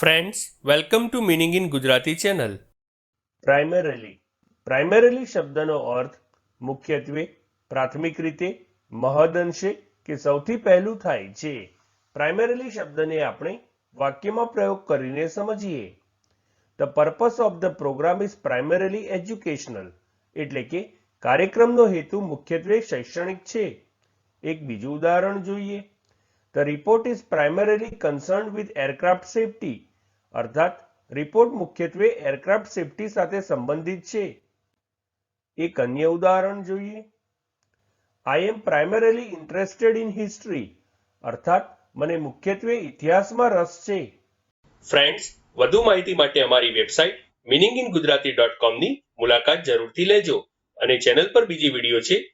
Friends welcome to meaning in Gujarati channel primarily primarily શબ્દનો અર્થ મુખ્યત્વે પ્રાથમિક રીતે મહદઅંશે કે સૌથી પહેલું થાય છે. પ્રાઇમરીલી શબ્દને આપણે વાક્યમાં પ્રયોગ કરીને સમજીએ. The purpose of the program is primarily educational એટલે કે કાર્યક્રમનો હેતુ મુખ્યત્વે શૈક્ષણિક છે. એક બીજું ઉદાહરણ જોઈએ. The report is primarily concern with aircraft safety અર્થાત રિપોર્ટ મુખ્યત્વે એરક્રાફ્ટ સેફટી સાથે સંબંધિત છે. એક અન્ય ઉદાહરણ જોઈએ. I am primarily interested in history અર્થાત, મને મુખ્યત્વે ઇતિહાસમાં રસ છે. ફ્રેન્ડ્સ વધુ માહિતી માટે અમારી website meaning in Gujarati dot કોમની મુલાકાત જરૂરથી લેજો અને ચેનલ પર બીજી વીડિયો છે